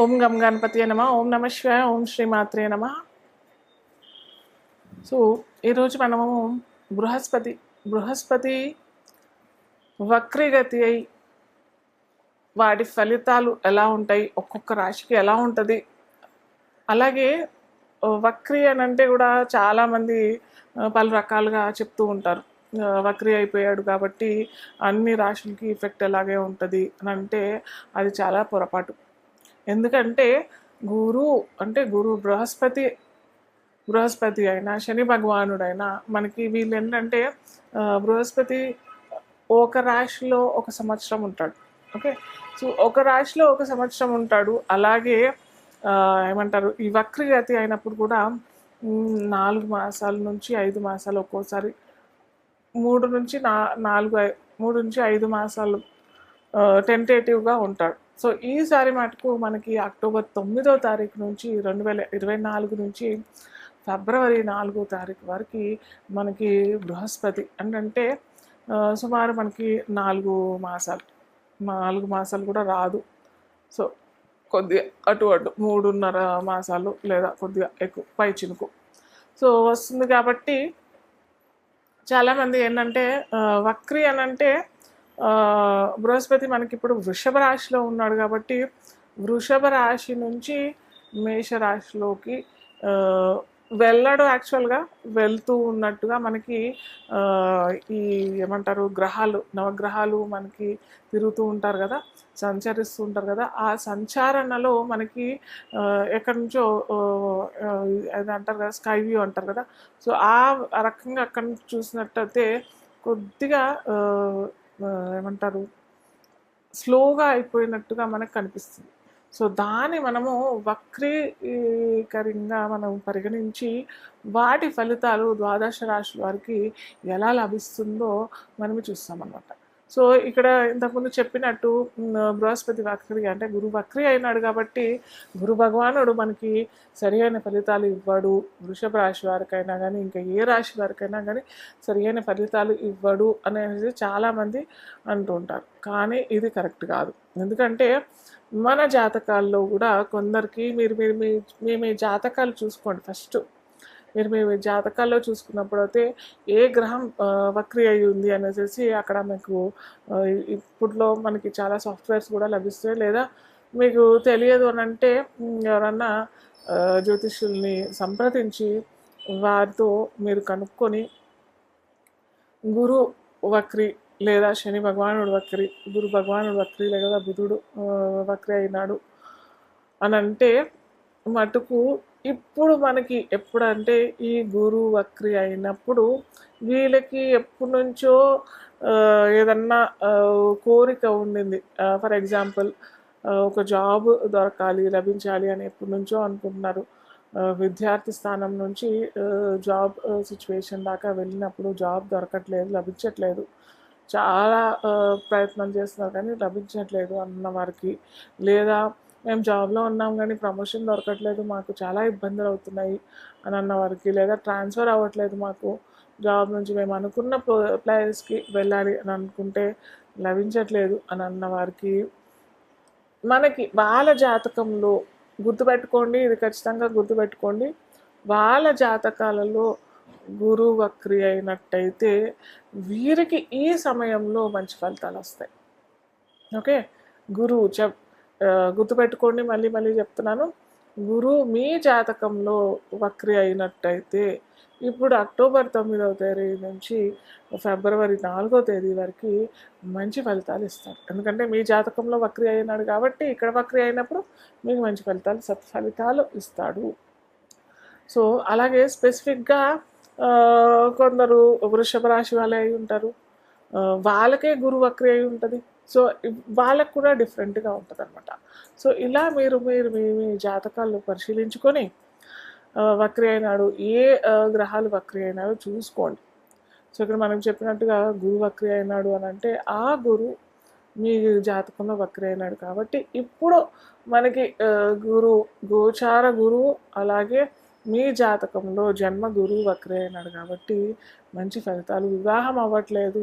ఓం గం గణపతి నమ ఓం నమ శివాయ ఓం శ్రీమాత్రే నమ. సో ఈరోజు మనము బృహస్పతి బృహస్పతి వక్రీగతి అయి వాటి ఫలితాలు ఎలా ఉంటాయి ఒక్కొక్క రాశికి ఎలా ఉంటుంది. అలాగే వక్రీ అని అంటే కూడా చాలామంది పలు రకాలుగా చెప్తూ ఉంటారు. వక్రీ అయిపోయాడు కాబట్టి అన్ని రాశులకి ఎఫెక్ట్ ఎలాగే ఉంటుంది అని అంటే అది చాలా పొరపాటు. ఎందుకంటే గురు అంటే గురు బృహస్పతి బృహస్పతి అయినా శని భగవానుడైనా మనకి వీళ్ళు ఏంటంటే బృహస్పతి ఒక రాశిలో ఒక సంవత్సరం ఉంటాడు. ఓకే? సో ఒక రాశిలో ఒక సంవత్సరం ఉంటాడు. అలాగే ఏమంటారు ఈ వక్రగతి అయినప్పుడు కూడా నాలుగు మాసాల నుంచి ఐదు మాసాలు ఒక్కోసారి మూడు నుంచి నా నాలుగు మూడు నుంచి ఐదు మాసాలు టెంటేటివ్గా ఉంటాడు. సో ఈసారి మటుకు మనకి అక్టోబర్ తొమ్మిదో తారీఖు నుంచి రెండు వేల ఇరవై నాలుగు నుంచి ఫిబ్రవరి నాలుగో తారీఖు వరకు మనకి బృహస్పతి అంటే సుమారు మనకి నాలుగు మాసాలు నాలుగు మాసాలు కూడా రాదు. సో కొద్దిగా అటు అటు మూడున్నర మాసాలు లేదా కొద్దిగా ఎక్కువ పై చినుకు. సో వస్తుంది కాబట్టి చాలామంది ఏంటంటే వక్రీ వక్రి అని అంటే బృహస్పతి మనకి ఇప్పుడు వృషభ రాశిలో ఉన్నాడు కాబట్టి వృషభ రాశి నుంచి మేష రాశిలోకి వెళ్ళడు యాక్చువల్గా వెళ్తూ ఉన్నట్టుగా మనకి ఈ ఏమంటారు గ్రహాలు నవగ్రహాలు మనకి తిరుగుతూ ఉంటారు కదా సంచరిస్తూ ఉంటారు కదా ఆ సంచారణలో మనకి ఎక్కడి నుంచో అది అంటారు కదా స్కై వ్యూ అంటారు కదా సో ఆ రకంగా అక్కడి నుంచి చూసినట్టయితే కొద్దిగా ఏమంటారు? స్లోగా అయిపోయినట్టుగా మనకు కనిపిస్తుంది. సో దాన్ని మనము వక్రీకరంగా మనం పరిగణించి వాటి ఫలితాలు ద్వాదశ రాశి వారికి ఎలా లభిస్తుందో మనము చూస్తామన్నమాట. సో ఇక్కడ ఇంతకుముందు చెప్పినట్టు బృహస్పతి వక్రి అంటే గురు వక్రి అయినాడు కాబట్టి గురు భగవానుడు మనకి సరియైన ఫలితాలు ఇవ్వడు. వృషభ రాశి వారికైనా కానీ ఇంకా ఏ రాశి వారికైనా కానీ సరి అయిన ఫలితాలు ఇవ్వడు అనేది చాలామంది అంటుంటారు కానీ ఇది కరెక్ట్ కాదు. ఎందుకంటే మన జాతకాల్లో కూడా కొందరికి మీరు మీరు మీ మీ మీ జాతకాలు చూసుకోండి ఫస్ట్. మీరు మీ జాతకాల్లో చూసుకున్నప్పుడు అయితే ఏ గ్రహం వక్రి అయి ఉంది అనేసి అక్కడ మీకు ఇప్పుడులో మనకి చాలా సాఫ్ట్వేర్స్ కూడా లభిస్తాయి. లేదా మీకు తెలియదు అని అంటే ఎవరన్నా జ్యోతిష్యుల్ని సంప్రదించి వారితో మీరు కనుక్కొని గురు వక్రి లేదా శని భగవానుడు వక్రి గురు భగవానుడు వక్రి లేదా బుధుడు వక్రి అయినాడు అని అంటే మటుకు ఇప్పుడు మనకి ఎప్పుడంటే ఈ గురు వక్రి అయినప్పుడు వీళ్ళకి ఎప్పటి నుంచో ఏదన్నా కోరిక ఉండింది. ఫర్ ఎగ్జాంపుల్ ఒక జాబ్ దొరకాలి లభించాలి అని ఎప్పటి నుంచో అనుకుంటున్నారు. విద్యార్థి స్థానం నుంచి జాబ్ సిచ్యువేషన్ దాకా వెళ్ళినప్పుడు జాబ్ దొరకట్లేదు లభించట్లేదు. చాలా ప్రయత్నం చేస్తున్నారు కానీ లభించట్లేదు అన్న వారికి. లేదా మేము జాబ్లో ఉన్నాం కానీ ప్రమోషన్ దొరకట్లేదు మాకు చాలా ఇబ్బందులు అవుతున్నాయి అని అన్న వారికి. లేదా ట్రాన్స్ఫర్ అవ్వట్లేదు మాకు జాబ్ నుంచి మేము అనుకున్న ప్లేస్కి వెళ్ళాలి అని అనుకుంటే లభించట్లేదు అని అన్న వారికి. మనకి వాళ్ళ జాతకంలో గుర్తుపెట్టుకోండి ఇది ఖచ్చితంగా గుర్తుపెట్టుకోండి. వాళ్ళ జాతకాలలో గురువు వక్రి అయినట్టయితే వీరికి ఈ సమయంలో మంచి ఫలితాలు వస్తాయి. ఓకే? గురువు చెప్ గుర్తుపెట్టుకోండి మళ్ళీ మళ్ళీ చెప్తున్నాను. గురువు మీ జాతకంలో వక్రి అయినట్టయితే ఇప్పుడు అక్టోబర్ తొమ్మిదవ తేదీ నుంచి ఫిబ్రవరి నాలుగో తేదీ వరకు మంచి ఫలితాలు ఇస్తారు. ఎందుకంటే మీ జాతకంలో వక్రి అయినాడు కాబట్టి ఇక్కడ వక్రి అయినప్పుడు మీకు మంచి ఫలితాలు సత్ఫలితాలు ఇస్తాడు. సో అలాగే స్పెసిఫిక్గా కొందరు వృషభ రాశి వాళ్ళే అయి ఉంటారు. వాళ్ళకే గురు వక్రి అయి ఉంటుంది. సో వాళ్ళకు కూడా డిఫరెంట్గా ఉంటుంది అనమాట సో ఇలా మీరు మీరు మీ మీ జాతకాలు పరిశీలించుకొని వక్రి అయినాడు ఏ గ్రహాలు వక్రి అయినాడో చూసుకోండి. సో ఇక్కడ మనం చెప్పినట్టుగా గురు వక్రి అయినాడు అని అంటే ఆ గురు మీ జాతకంలో వక్రి అయినాడు కాబట్టి ఇప్పుడు మనకి గురువు గురు గోచార గురువు అలాగే మీ జాతకంలో జన్మ గురువు వక్రే అయినాడు కాబట్టి మంచి ఫలితాలు. వివాహం అవ్వట్లేదు.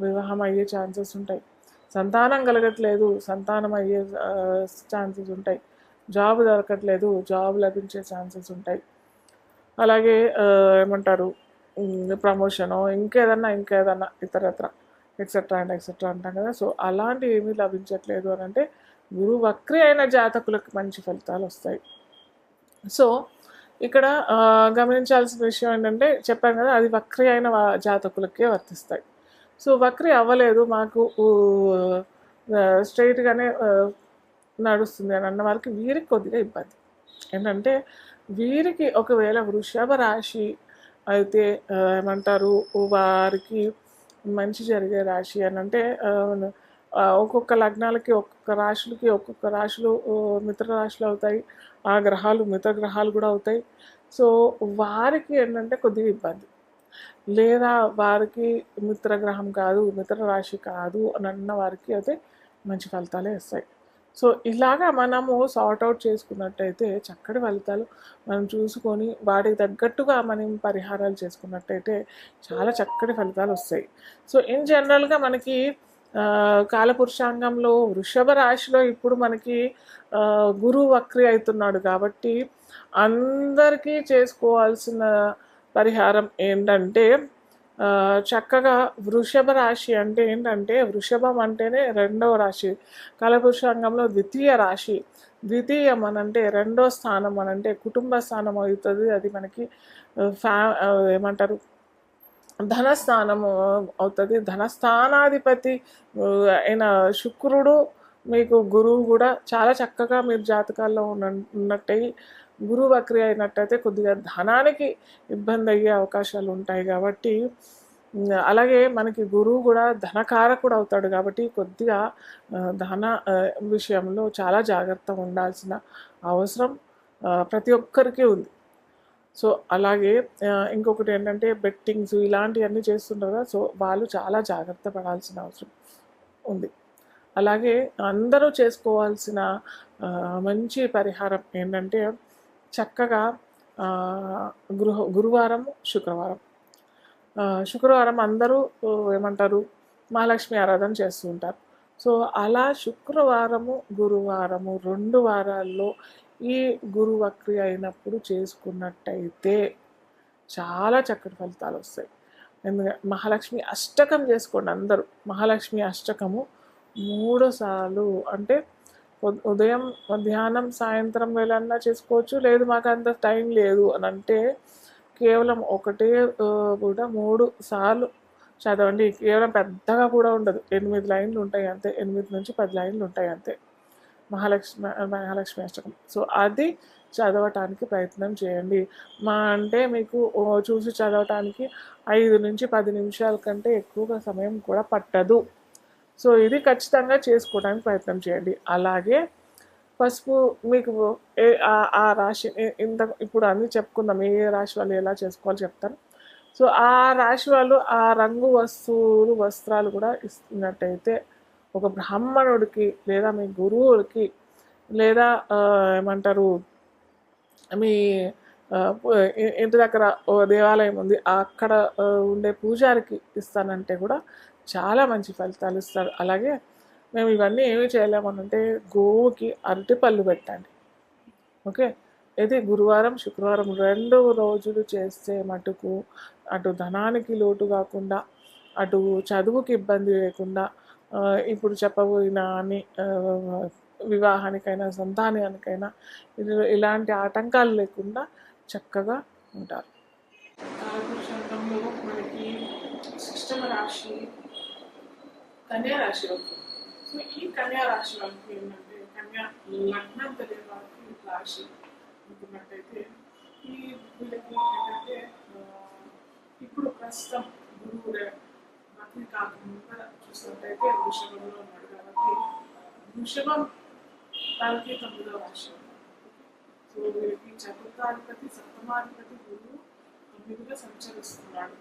వివాహం అయ్యే ఛాన్సెస్ ఉంటాయి. సంతానం కలగట్లేదు. సంతానం అయ్యే ఛాన్సెస్ ఉంటాయి. జాబ్ దొరకట్లేదు. జాబ్ లభించే ఛాన్సెస్ ఉంటాయి. అలాగే ఏమంటారు? ప్రమోషను ఇంకేదన్నా ఇంకేదన్నా ఇతరత్ర ఎక్సెట్రా అండ్ ఎక్సెట్రా అంటాం కదా. సో అలాంటివి ఏమీ లభించట్లేదు అని అంటే గురువు వక్రి అయిన జాతకులకు మంచి ఫలితాలు వస్తాయి. సో ఇక్కడ గమనించాల్సిన విషయం ఏంటంటే చెప్పాను కదా అది వక్రి అయిన జాతకులకే వర్తిస్తాయి. సో వక్రి అవ్వలేదు మాకు స్ట్రైట్గానే నడుస్తుంది అని అన్న వారికి వీరికి కొద్దిగా ఇబ్బంది. ఏంటంటే వీరికి ఒకవేళ వృషభ రాశి అయితే ఏమంటారు వారికి మంచి జరిగే రాశి అని అంటే ఒక్కొక్క లగ్నాలకి ఒక్కొక్క రాశులకి ఒక్కొక్క రాశులు మిత్ర రాశులు అవుతాయి. ఆ గ్రహాలు మిత్ర గ్రహాలు కూడా అవుతాయి. సో వారికి ఏంటంటే కొద్దిగా ఇబ్బంది. లేదా వారికి మిత్రగ్రహం కాదు మిత్ర రాశి కాదు అని అన్న వారికి అయితే మంచి ఫలితాలే వస్తాయి. సో ఇలాగా మనము సార్ట్ అవుట్ చేసుకున్నట్టయితే చక్కటి ఫలితాలు మనం చూసుకొని వాటికి తగ్గట్టుగా మనం పరిహారాలు చేసుకున్నట్టయితే చాలా చక్కటి ఫలితాలు వస్తాయి. సో ఇన్ జనరల్గా మనకి కాలపురుషాంగంలో వృషభ రాశిలో ఇప్పుడు మనకి గురువు వక్రి అవుతున్నాడు కాబట్టి అందరికీ చేసుకోవాల్సిన పరిహారం ఏంటంటే చక్కగా వృషభ రాశి అంటే ఏంటంటే వృషభం అంటేనే రెండవ రాశి. కాలపురుషాంగంలో ద్వితీయ రాశి. ద్వితీయం అనంటే రెండో స్థానం అనంటే కుటుంబ స్థానం అవుతుంది. అది మనకి ఫ్యా ఏమంటారు ధనస్థానము అవుతుంది. ధనస్థానాధిపతి అయిన శుక్రుడు మీకు గురువు కూడా చాలా చక్కగా మీరు జాతకాల్లో ఉన్న ఉన్నట్టయి గురువు వక్రి అయినట్టయితే కొద్దిగా ధనానికి ఇబ్బంది అయ్యే అవకాశాలు ఉంటాయి కాబట్టి అలాగే మనకి గురువు కూడా ధనకారకుడు అవుతాడు కాబట్టి కొద్దిగా ధన విషయంలో చాలా జాగ్రత్తగా ఉండాల్సిన అవసరం ప్రతి ఒక్కరికి ఉంది. సో అలాగే ఇంకొకటి ఏంటంటే బెట్టింగ్స్ ఇలాంటివన్నీ చేస్తుంటారు సో వాళ్ళు చాలా జాగ్రత్త పడాల్సిన అవసరం ఉంది. అలాగే అందరూ చేసుకోవాల్సిన మంచి పరిహారం ఏంటంటే చక్కగా గృహ గురువారం శుక్రవారం. శుక్రవారం అందరూ ఏమంటారు మహాలక్ష్మి ఆరాధన చేస్తూ ఉంటారు. సో అలా శుక్రవారము గురువారము రెండు వారాల్లో ఈ గురువక్రి అయినప్పుడు చేసుకున్నట్టయితే చాలా చక్కటి ఫలితాలు వస్తాయి. ఎందుకంటే మహాలక్ష్మి అష్టకం చేసుకోండి అందరూ. మహాలక్ష్మి అష్టకము మూడు సార్లు అంటే ఉదయం మధ్యాహ్నం సాయంత్రం వేళన్నా చేసుకోవచ్చు. లేదు మాకు అంత టైం లేదు అని అంటే కేవలం ఒకటే కూడా మూడు సార్లు చదవండి. కేవలం పెద్దగా కూడా ఉండదు. ఎనిమిది లైన్లు ఉంటాయి అంతే. ఎనిమిది నుంచి పది లైన్లు ఉంటాయి అంతే. మహాలక్ష్మి మహాలక్ష్మి అష్టకం. సో అది చదవటానికి ప్రయత్నం చేయండి. మా అంటే మీకు చూసి చదవటానికి ఐదు నుంచి పది నిమిషాల కంటే ఎక్కువగా సమయం కూడా పట్టదు. సో ఇది ఖచ్చితంగా చేసుకోవడానికి ప్రయత్నం చేయండి. అలాగే పసుపు మీకు ఏ ఆ- రాశి ఇంత ఇప్పుడు అన్నీ చెప్పుకుందాం. ఏ ఏ రాశి వాళ్ళు ఎలా చేసుకోవాలో చెప్తాను. సో ఆ రాశి వాళ్ళు ఆ రంగు వస్తువులు వస్త్రాలు కూడా ఇస్తున్నట్టయితే ఒక బ్రాహ్మణుడికి లేదా మీ గురువులకి లేదా ఏమంటారు మీ ఇంటి దగ్గర ఓ దేవాలయం ఉంది అక్కడ ఉండే పూజారికి ఇస్తానంటే కూడా చాలా మంచి ఫలితాలు ఇస్తారు. అలాగే మేము ఇవన్నీ ఏమి చేయలేమనంటే గోవుకి అరటిపళ్ళు పెట్టండి. ఓకే? ఇది గురువారం శుక్రవారం రెండు రోజులు చేస్తే మటుకు అటు ధనానికి లోటు కాకుండా అటు చదువుకి ఇబ్బంది లేకుండా ఇప్పుడు చెప్పబోయిన అని వివాహానికైనా సంతానానికైనా ఇలాంటి ఆటంకాలు లేకుండా చక్కగా ఉంటారు. కాలపురుషంలో మనకి సిస్టమ రాశి కన్యా రాశి అవుతుంది సో ఈ కన్యా రాశి వాళ్ళకి ఏంటంటే కన్యా లగ్నం తెలియని వాళ్ళకి రాశి అనుకున్నట్టయితే ఈ వీళ్ళకి ఏంటంటే ఇప్పుడు ప్రస్తుతం గురువు మతి కాకుండా చూసినట్టయితే వృషభంలో ఉన్నాడు కాబట్టి వృషభం తనకి తొమ్మిదవ రాశి సో వీరికి చతుర్థాధిపతి సప్తమాధిపతి గురువు తొమ్మిదిగా సంచరిస్తున్నాడు.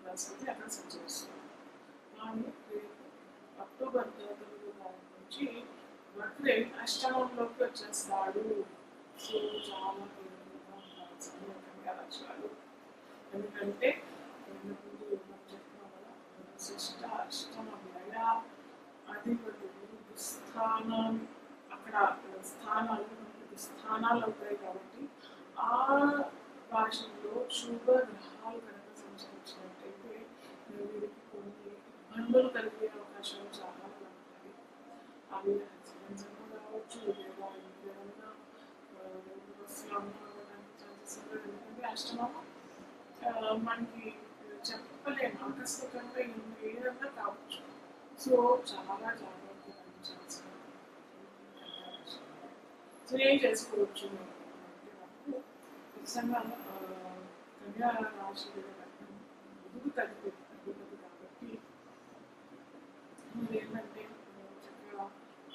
బృహస్పతి అక్కడ సంచరిస్తున్నాడు. కానీ అక్టోబర్ తొమ్మిదో తారీఖు నుంచి బర్త్డే అష్టమంలోకి వచ్చేస్తాడు. సో చాలా తీవ్రంగా ఉండాల్సిన కన్యా రాశి ఎందుకంటే ఇంతకు ముందు మనం చెప్పుకున్నాం కదా స్థానం అక్కడ స్థానాలు స్థానాలు అవుతాయి కాబట్టి ఆ రాశిలో శుభ గ్రహాలు కనుక సంచరించినట్టయితే వీరికి కొన్ని ఇబ్బందులు కలిగే అవకాశాలు చాలా ఉంటాయి. అవి హస్బెండ్స్ కావచ్చు లేదా ఇంకేమన్నా ఛాన్సెస్ ఉంటాయి. ఎందుకంటే అష్టమం మనకి చెప్పలేము. ఆకస్మికంగా ఏదన్నా కావచ్చు. సో చాలా జాగ్రత్త సో చేసుకోవచ్చు. అంటే మనకు ఖచ్చితంగా ఆ, కన్యా రాశి లేదా లగ్నం కాబట్టి ఏంటంటే చక్కగా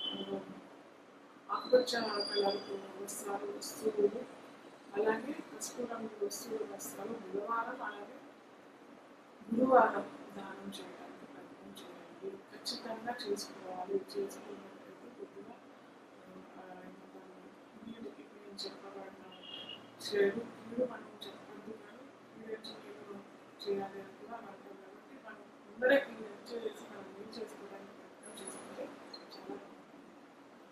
ఆ, ఆకుపచ్చ కలర్ వస్త్రాలు వస్తువులు అలాగే పసుపు రంగు వస్తువులు వస్త్రాలు బుధవారం అలాగే గురువారం దానం చేయడానికి ప్రయత్నం చేయండి. ఖచ్చితంగా చేసుకోవాలి. చేసుకున్నట్లయితే కొద్దిగా మీరు ఇప్పుడు మనం చెప్పద్దు కానీ కీడు చేయాలి అని కూడా అంటాం కాబట్టి మనం ముందరే